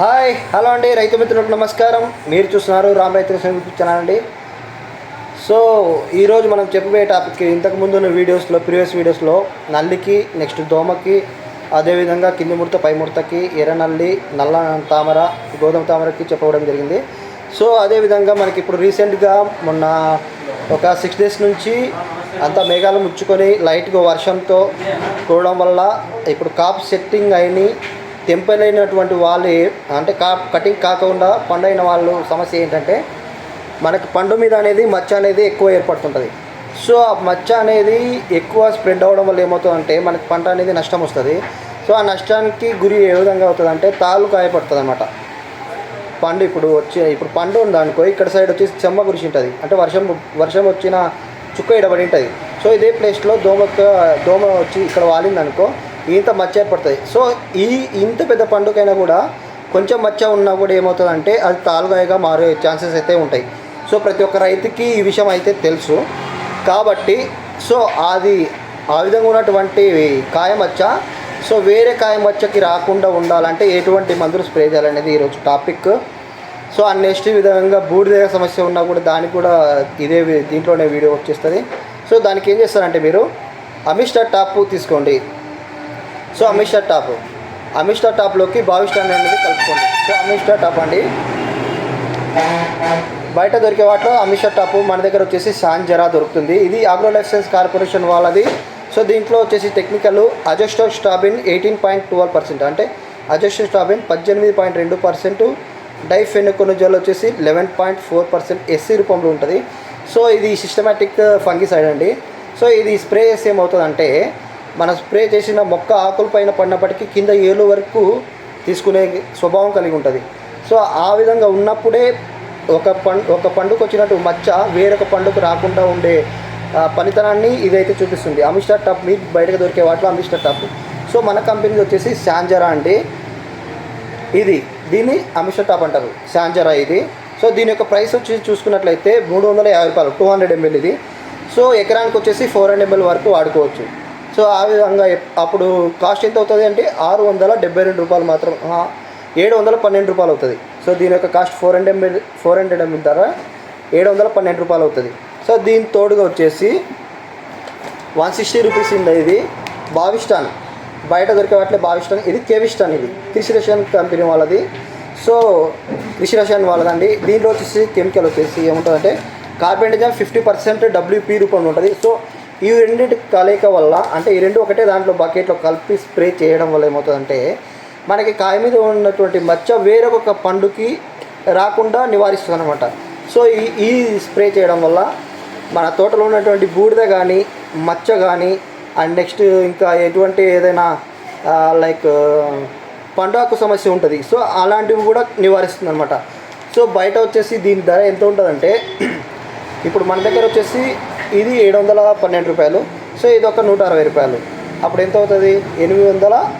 Hi hello అండి రైతు మిత్రులకు నమస్కారం. మీరు చూస్తున్నారు రామ్ రైతు ఛానల్ అండి. సో ఈరోజు మనం చెప్పబోయే టాపిక్ ఇంతకుముందు ఉన్న వీడియోస్లో ప్రీవియస్ వీడియోస్లో నల్లికి నెక్స్ట్ దోమకి అదేవిధంగా కింది ముడత పై ముడతకి ఎర్ర నల్లి నల్ల తామర గోధుమ తామరకి చెప్పడం జరిగింది. సో అదేవిధంగా మనకి ఇప్పుడు రీసెంట్గా మొన్న ఒక సిక్స్ డేస్ నుంచి అంతా మేఘాలు ముచ్చుకొని లైట్గా వర్షంతో కూడడం వల్ల ఇప్పుడు కాప్ సెట్టింగ్ అయినాయి తెంపలేనటువంటి వాళ్ళు అంటే కా కటింగ్ కాకుండా పండైన వాళ్ళు సమస్య ఏంటంటే మనకు పండు మీద అనేది మచ్చ అనేది ఎక్కువ ఏర్పడుతుంటుంది. సో ఆ మచ్చ అనేది ఎక్కువ స్ప్రెడ్ అవ్వడం వల్ల ఏమవుతుందంటే మనకి పంట అనేది నష్టం వస్తుంది. సో ఆ నష్టానికి గురి ఏ విధంగా అవుతుంది అంటే తాళ్ళు గాయపడుతుంది అనమాట పండు ఇప్పుడు వచ్చి ఇప్పుడు పండు ఉందనుకో ఇక్కడ సైడ్ వచ్చేసి చెమ్మ గురిసి ఉంటుంది అంటే వర్షం వర్షం వచ్చిన చుక్క ఇడబడి ఉంటుంది. సో ఇదే ప్లేస్లో దోమ దోమ వచ్చి ఇక్కడ వాలింది అనుకో ఇంత మచ్చ ఏర్పడుతుంది సో ఈ ఇంత పెద్ద పండుగైనా కూడా కొంచెం మచ్చ ఉన్నా కూడా ఏమవుతుందంటే అది తాలుగాయగా మారే ఛాన్సెస్ అయితే ఉంటాయి. సో ప్రతి ఒక్క రైతుకి ఈ విషయం అయితే తెలుసు. కాబట్టి సో అది ఆ విధంగా ఉన్నటువంటి కాయ మచ్చ సో వేరే కాయ మచ్చకి రాకుండా ఉండాలంటే ఎటువంటి మందులు స్ప్రే చేయాలనేది ఈరోజు టాపిక్. సో ఆ నెక్స్ట్ విధంగా బూడిద సమస్య ఉన్నా కూడా దానికి కూడా ఇదే దీంట్లోనే వీడియో వచ్చేస్తుంది. సో దానికి ఏం చేస్తారంటే మీరు అమిస్టర్ టాప్ తీసుకోండి. So Amistar top. అమిస్టర్ టాప్లోకి బావిస్టాండ్ అనేది కలుపుకోండి. సో అమిస్టర్ టాప్ అండి. బయట దొరికే వాటిలో అమిషా టాప్ మన దగ్గర వచ్చేసి సాంజరా దొరుకుతుంది. ఇది ఆగ్రో లైసెన్స్ కార్పొరేషన్ వాళ్ళది. సో దీంట్లో వచ్చేసి technical azoxystrobin eighteen point twelve percent. అంటే అజస్టో స్టాబిన్ పద్దెనిమిది పాయింట్ రెండు పర్సెంట్. డైఫెనకొనజల్ వచ్చేసి eleven point four percent SC రూపంలో ఉంటుంది. సో ఇది సిస్టమేటిక్ ఫంగిసైడ్ అండి. సో ఇది స్ప్రే చేస్తే ఏమవుతుందంటే మనం స్ప్రే చేసిన మొక్క ఆకుల పైన పడినప్పటికీ కింద ఏలు వరకు తీసుకునే స్వభావం కలిగి ఉంటుంది. సో ఆ విధంగా ఉన్నప్పుడే ఒక పండు ఒక పండుగ వచ్చినట్టు మచ్చ వేరొక పండుకు రాకుండా ఉండే పనితనాన్ని ఇదైతే చూపిస్తుంది. అమిస్టర్ టప్ మీ బయటకు దొరికే వాటిలో అమిస్టర్ టప్ సో మన కంపెనీ వచ్చేసి శాంజరా అండి. ఇది దీన్ని అమిషా టప్ అంటారు. శాంజరా ఇది. సో దీని యొక్క ప్రైస్ వచ్చి చూసుకున్నట్లయితే మూడు వందల యాభై రూపాయలు టూ హండ్రెడ్ ఎంఎల్ ఇది. సో ఎకరానికి వచ్చేసి ఫోర్ హండ్రెడ్ ఎంఎల్ వరకు వాడుకోవచ్చు. సో ఆ విధంగా అప్పుడు కాస్ట్ ఎంత అవుతుంది అంటే ఆరు వందల డెబ్బై రెండు రూపాయలు మాత్రం ఏడు వందల పన్నెండు రూపాయలు అవుతుంది. సో దీని యొక్క cost four hundred ML four hundred ML ధర ఏడు వందల పన్నెండు రూపాయలు అవుతుంది. సో దీని తోడుగా వచ్చేసి వన్ సిక్స్టీ రూపీస్ ఉంది ఇది బావిస్టాన్. బయట దొరికే వాటిలో బావిస్టాన్ ఇది కేవిస్టాన్ ఇది. కృషి రసాయన్ కంపెనీ వాళ్ళది. సో కృషి రసాయన్ వాళ్ళదండి. దీంట్లో వచ్చేసి కెమికల్ వచ్చేసి ఏముంటుందంటే కార్బెండజాన్ ఫిఫ్టీ పర్సెంట్ డబ్ల్యూపీ రూపంలో ఉంటుంది. సో ఈ రెండింటి కలయిక వల్ల అంటే ఈ రెండు ఒకటే దాంట్లో బకెట్లో కలిపి స్ప్రే చేయడం వల్ల ఏమవుతుందంటే మనకి కాయ మీద ఉన్నటువంటి మచ్చ వేరొక పండుకి రాకుండా నివారిస్తుంది అనమాట సో ఈ ఈ స్ప్రే చేయడం వల్ల మన తోటలో ఉన్నటువంటి బూడిద కానీ మచ్చ కానీ అండ్ నెక్స్ట్ ఇంకా ఎటువంటి ఏదైనా లైక్ పండుగకు సమస్య ఉంటుంది. సో అలాంటివి కూడా నివారిస్తుంది అనమాట సో బయట వచ్చేసి దీని ధర ఎంత ఉంటుందంటే ఇప్పుడు మన దగ్గర వచ్చేసి ఇది ఏడు వందల పన్నెండు రూపాయలు. సో ఇది ఒక నూట అరవై రూపాయలు. అప్పుడు ఎంత అవుతుంది? ఎనిమిది వందల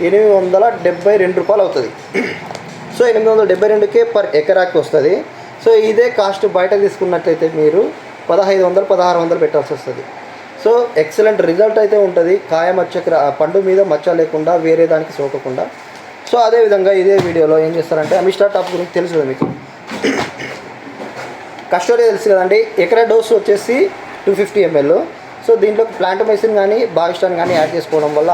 ఎనిమిది వందల డెబ్బై రెండు రూపాయలు అవుతుంది. సో ఎనిమిది వందల డెబ్బై రెండుకే పర్ ఎకరాకి వస్తుంది. సో ఇదే కాస్ట్ బయట తీసుకున్నట్లయితే మీరు పదహైదు వందలు పదహారు వందలు పెట్టాల్సి వస్తుంది. సో ఎక్సలెంట్ రిజల్ట్ అయితే ఉంటుంది. కాయ మచ్చకి రా- పండు మీద మచ్చ లేకుండా వేరే దానికి సోకకుండా. సో అదేవిధంగా ఇదే వీడియోలో ఏం చేస్తారంటే అమిస్టా టాప్ గురించి తెలుసు మీకు? కస్టోడియా తెలుసు కదండి. ఎకరా డోస్ వచ్చేసి టూ ఫిఫ్టీ ఎంఎల్ సో దీంట్లో ప్లాంట్ మెడిసిన్ కానీ బావిస్టాన్ కానీ యాడ్ చేసుకోవడం వల్ల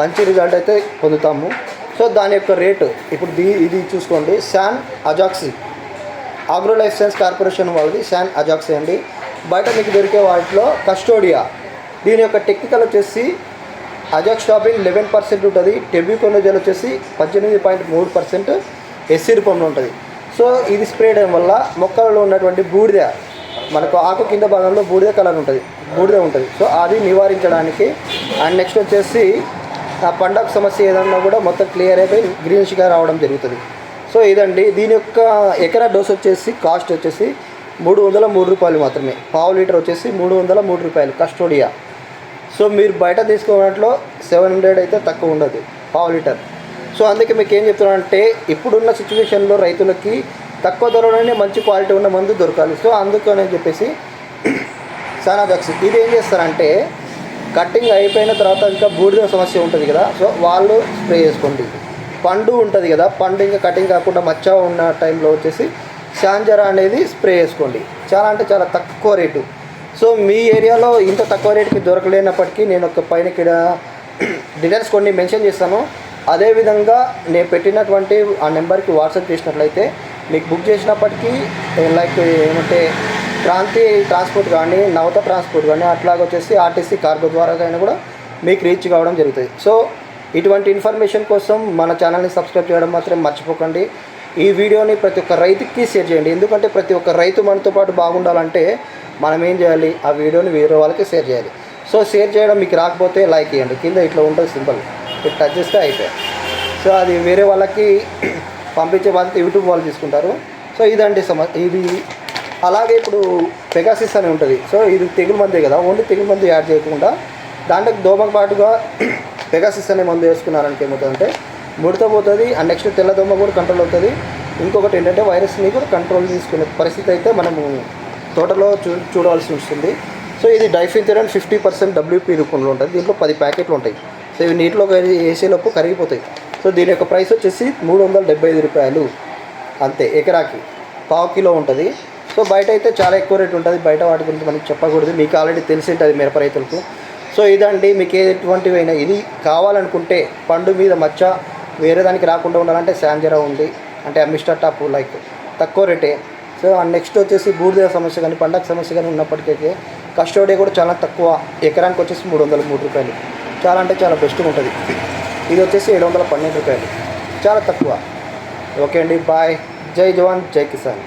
మంచి రిజల్ట్ అయితే పొందుతాము. సో దాని యొక్క రేటు ఇప్పుడు దీ ఇది చూసుకోండి. San అజాక్సీ. Agro life science corporation వాళ్ళది శాన్ అజాక్సీ అండి. బయట మీకు దొరికే వాటిలో కస్టోడియా. దీని యొక్క టెక్నికల్ వచ్చేసి అజాక్స్టాబిన్ లెవెన్ పర్సెంట్ ఉంటుంది. టెబ్యూకోనోజల్ వచ్చేసి పద్దెనిమిది పాయింట్ మూడు పర్సెంట్ ఎస్సీ రూపంలో ఉంటుంది సో ఇది స్ప్రే చేయడం వల్ల మొక్కలలో ఉన్నటువంటి బూడిద మనకు ఆకు కింద భాగంలో బూడిద కలర్ ఉంటుంది బూడిద ఉంటుంది. సో అది నివారించడానికి అండ్ నెక్స్ట్ వచ్చేసి ఆ పండగ సమస్య ఏదన్నా కూడా మొత్తం క్లియర్ అయిపోయి గ్రీనిష్గా రావడం జరుగుతుంది. సో ఇదండి దీని యొక్క ఎకరా డోస్ వచ్చేసి కాస్ట్ వచ్చేసి మూడు వందల మూడు రూపాయలు మాత్రమే. పావు లీటర్ వచ్చేసి మూడు వందల మూడు రూపాయలు కస్టోడియా సో మీరు బయట తీసుకున్నట్లో సెవెన్ హండ్రెడ్ అయితే తక్కువ ఉండదు పావు లీటర్. సో అందుకే మీకు ఏం చెప్తున్నానంటే ఇప్పుడున్న సిచ్యువేషన్లో రైతులకి తక్కువ ధరలోనే మంచి క్వాలిటీ ఉన్న మందు దొరకాలి. సో అందుకని చెప్పేసి సానాజాక్స్ ఇది ఏం చేస్తారంటే కటింగ్ అయిపోయిన తర్వాత ఇంకా బూడిద సమస్య ఉంటుంది కదా సో వాళ్ళు స్ప్రే చేసుకోండి. పండు ఉంటుంది కదా పండు ఇంకా కటింగ్ కాకుండా మచ్చ ఉన్న టైంలో వచ్చేసి శాంజరా అనేది స్ప్రే చేసుకోండి. చాలా అంటే చాలా తక్కువ రేటు. సో మీ ఏరియాలో ఇంత తక్కువ రేటుకి దొరకలేనప్పటికీ నేను ఒక పైన ఇక్కడ డీటెయిల్స్ కొన్ని మెన్షన్ చేస్తాను. అదేవిధంగా నేను పెట్టినటువంటి ఆ నెంబర్కి వాట్సాప్ చేసినట్లయితే మీకు బుక్ చేసినప్పటికీ లైక్ ఏమంటే క్రాంతి ట్రాన్స్పోర్ట్ కానీ నవత ట్రాన్స్పోర్ట్ కానీ అట్లాగే వచ్చేసి ఆర్టీసీ కార్గో ద్వారా అయినా కూడా మీకు రీచ్ కావడం జరుగుతుంది. సో ఇటువంటి ఇన్ఫర్మేషన్ కోసం మన ఛానల్ని సబ్స్క్రైబ్ చేయడం మాత్రం మర్చిపోకండి. ఈ వీడియోని ప్రతి ఒక్క రైతుకి షేర్ చేయండి. ఎందుకంటే ప్రతి ఒక్క రైతు మనతో పాటు బాగుండాలంటే మనం ఏం చేయాలి? ఆ వీడియోని వేరే వాళ్ళకి షేర్ చేయాలి. సో షేర్ చేయడం మీకు రాకపోతే లైక్ చేయండి. కింద ఇట్లా ఉంటుంది సింబల్. టచ్ చేస్తే అయిపోయాయి. సో అది వేరే వాళ్ళకి పంపించే బాధ్యత యూట్యూబ్ వాళ్ళు తీసుకుంటారు. సో ఇదండి సమ ఇది అలాగే ఇప్పుడు పెగాసిస్ అని ఉంటుంది. సో ఇది తెగులు మందే కదా ఓన్లీ తెగులు మందు యాడ్ చేయకుండా దాంట్లోకి దోమకు పాటుగా పెగాసిస్ అనే మందు వేసుకున్నారంటే ఏమవుతుందంటే ముడత పోతుంది అండ్ నెక్స్ట్ తెల్ల దోమ కూడా కంట్రోల్ అవుతుంది. ఇంకొకటి ఏంటంటే వైరస్ని కూడా కంట్రోల్ తీసుకునే పరిస్థితి అయితే మనము తోటలో చూ చూడవలసి వస్తుంది. సో ఇది డైఫిన్థెరన్ ఫిఫ్టీ పర్సెంట్ డబ్ల్యూపీ రూపంలో ఉంటుంది. దీంట్లో పది ప్యాకెట్లు ఉంటాయి. సో ఇవి నీటిలో వేసేలోపు కరిగిపోతాయి. సో దీని యొక్క ప్రైస్ వచ్చేసి మూడు వందల డెబ్బై ఐదు రూపాయలు. అంతే ఎకరాకి పావు కిలో ఉంటుంది. సో బయట అయితే చాలా ఎక్కువ రేట్ ఉంటుంది. బయట వాటి గురించి మనకి చెప్పకూడదు. మీకు ఆల్రెడీ తెలిసి ఉంటుంది మిరప రైతులకు. సో ఇదండి మీకు ఎటువంటివైనా ఇది కావాలనుకుంటే పండు మీద మచ్చ వేరే దానికి రాకుండా ఉండాలంటే శాంజరా ఉంది. అంటే మిస్టర్ టాప్ లైక్ తక్కువ రేటే. సో అండ్ నెక్స్ట్ వచ్చేసి బూడిద సమస్య కానీ పండగ సమస్య కానీ ఉన్నప్పటికైతే కస్టోడే కూడా చాలా తక్కువ. ఎకరానికి వచ్చేసి మూడు వందల మూడు రూపాయలు. చాలా అంటే చాలా బెస్ట్గా ఉంటుంది. ఇది వచ్చేసి ఏడు వందల పన్నెండు రూపాయలు. చాలా తక్కువ. ఓకే అండి బాయ్. జై జవాన్ జై కిసాన్.